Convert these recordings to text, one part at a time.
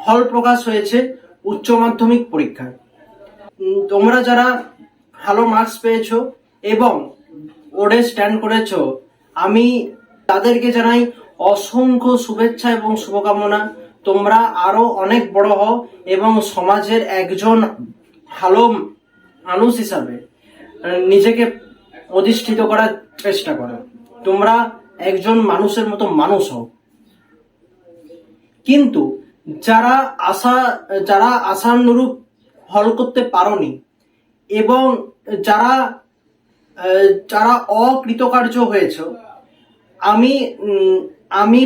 ফল প্রকাশ হয়েছে উচ্চ মাধ্যমিক পরীক্ষার উম, তোমরা যারা ভালো মার্কস পেয়েছ এবং ওডে স্ট্যান্ড করেছ আমি তাদেরকে জানাই অসংখ্য শুভেচ্ছা এবং শুভকামনা। তোমরা আরও অনেক বড় হও এবং সমাজের একজন ভালো মানুষ হিসাবে নিজেকে অধিষ্ঠিত করার চেষ্টা করো। তোমরা একজন মানুষের মতো মানুষ হও। কিন্তু যারা আশা, যারা আশানুরূপ হল করতে পারোনি এবং যারা যারা অকৃতকার্য হয়েছ, আমি আমি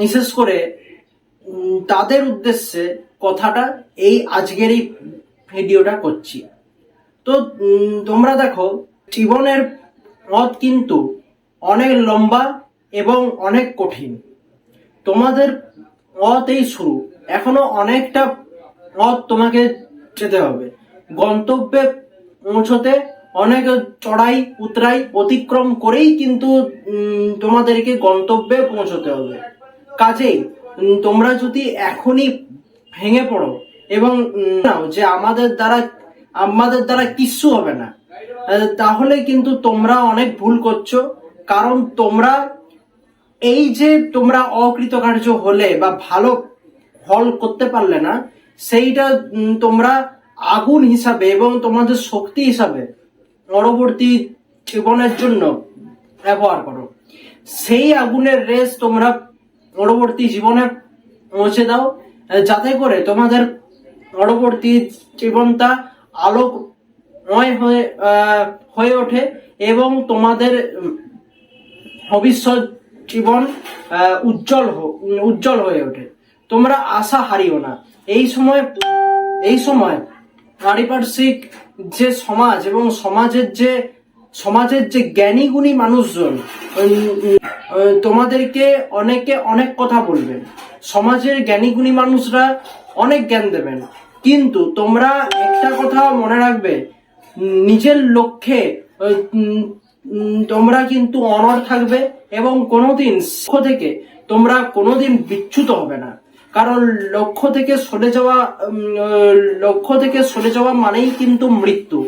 বিশেষ করে তাদের উদ্দেশ্যে কথাটা এই আজকের এই ভিডিওটা করছি। তো তোমরা দেখো, জীবনের পথ কিন্তু অনেক লম্বা এবং অনেক কঠিন। তোমাদের এই শুরু। এখনও অনেকটা পথ তোমাকে যেতে হবে। গন্তব্যে পৌঁছতে অনেক চড়াই, উতরাই অতিক্রম করেই কিন্তু তোমাদেরকে গন্তব্যে পৌঁছতে হবে। কাজেই তোমরা যদি এখনই ভেঙে পড়ো এবং নাও যে আমাদের দ্বারা আমাদের দ্বারা কিচ্ছু হবে না, তাহলে কিন্তু তোমরা অনেক ভুল করছ। কারণ তোমরা এই যে তোমরা অকৃতকার্য হলে বা ভালো ফল করতে পারলে না, সেইটা তোমরা আগুন হিসাবে এবং তোমাদের শক্তি হিসাবে পরবর্তী জীবনের জন্য ব্যবহার করো। সেই আগুনের রেস তোমরা পরবর্তী জীবনে পৌঁছে দাও, যাতে করে তোমাদের পরবর্তী জীবনটা আলোকময় হয়ে হয়ে ওঠে এবং তোমাদের ভবিষ্যৎ জীবন উজ্জ্বল উজ্জ্বল হয়ে ওঠে। তোমরা আশা হারিও না। এই সময় এই সময় পারিপার্শ্বিক যে সমাজ এবং সমাজের যে সমাজের যে জ্ঞানী গুণী মানুষজন তোমাদেরকে অনেকে অনেক কথা বলবেন। সমাজের জ্ঞানী গুণী মানুষরা অনেক জ্ঞান দেবেন। কিন্তু তোমরা একটা কথা মনে রাখবে, নিজের লক্ষ্যে তোমরা কিন্তু অনর থাকবে এবং কোনোদিন লক্ষ্য থেকে তোমরা কোনোদিন বিচ্যুত হবে না। কারণ লক্ষ্য থেকে সরে যাওয়া লক্ষ্য থেকে সরে যাওয়া মানেই কিন্তু মৃত্যু।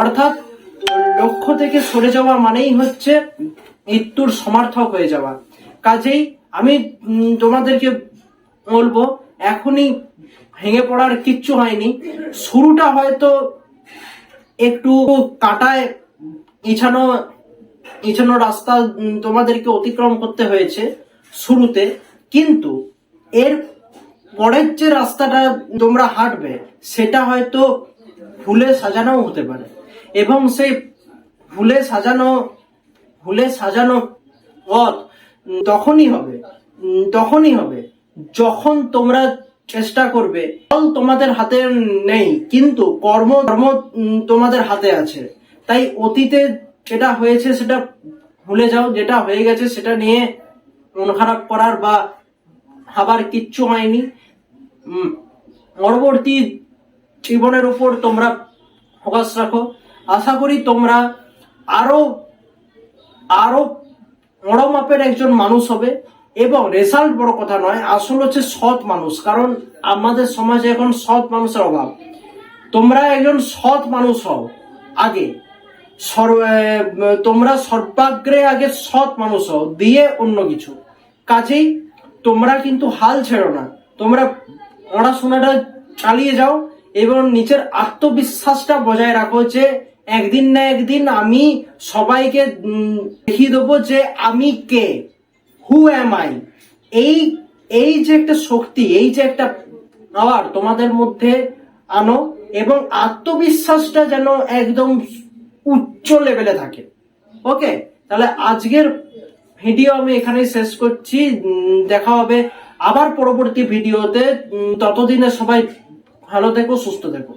অর্থাৎ লক্ষ্য থেকে সরে যাওয়া মানেই হচ্ছে মৃত্যুর সমার্থক হয়ে যাওয়া। কাজেই আমি তোমাদেরকে বলব, এখনই ভেঙে পড়ার কিচ্ছু হয়নি। শুরুটা হয়তো একটু কাটায় ইছানো ইছানো রাস্তা তোমাদেরকে অতিক্রম করতে হয়েছে শুরুতে। কিন্তু এর পরের যে রাস্তাটা তোমরা হাঁটবে, সেটা হয়তো ফুলে সাজানোও হতে পারে। এবং সেই ফুলে সাজানো ফুলে সাজানো পথ তখনই হবে তখনই হবে যখন তোমরা চেষ্টা করবে। ফল তোমাদের হাতে নেই, কিন্তু কর্ম কর্ম তোমাদের হাতে আছে। তাই অতীতে যেটা হয়েছে সেটা ভুলে যাও, যেটা হয়ে গেছে সেটা নিয়ে মন খারাপ করার বা ভাবার কিচ্ছু হয়নি। পরবর্তী জীবনের উপর তোমরা ফোকাস রাখো। আশা করি তোমরা আরও আরও বড় মাপের একজন মানুষ হবে এবং রেজাল্ট বড় কথা নয়, আসল হচ্ছে সৎ মানুষ, কারণ আমাদের সমাজে এখন সৎ মানুষের অভাব। তোমরা একজন সৎ মানুষ হও আগে। তোমরা সর্বাগ্রে আগে সৎ মানুষ হও, দিয়ে অন্য কিছু। কাজেই তোমরা কিন্তু হাল ছেড়ো না। তোমরা পড়াশোনাটা চালিয়ে যাও এবং নিজের আত্মবিশ্বাসটা বজায় রাখো যে একদিন না একদিন আমি সবাইকে দেখিয়ে দেবো যে আমি কে হু এম আই এই এই যে একটা শক্তি, এই যে একটা পাওয়ার তোমাদের মধ্যে আনো এবং আত্মবিশ্বাসটা যেন একদম উচ্চ লেভেলে থাকে। ওকে তাহলে আজকের ভিডিও আমি এখানেই শেষ করছি। দেখা হবে আবার পরবর্তী ভিডিওতে ততদিনে সবাই ভালো থেকো, সুস্থ থেকো।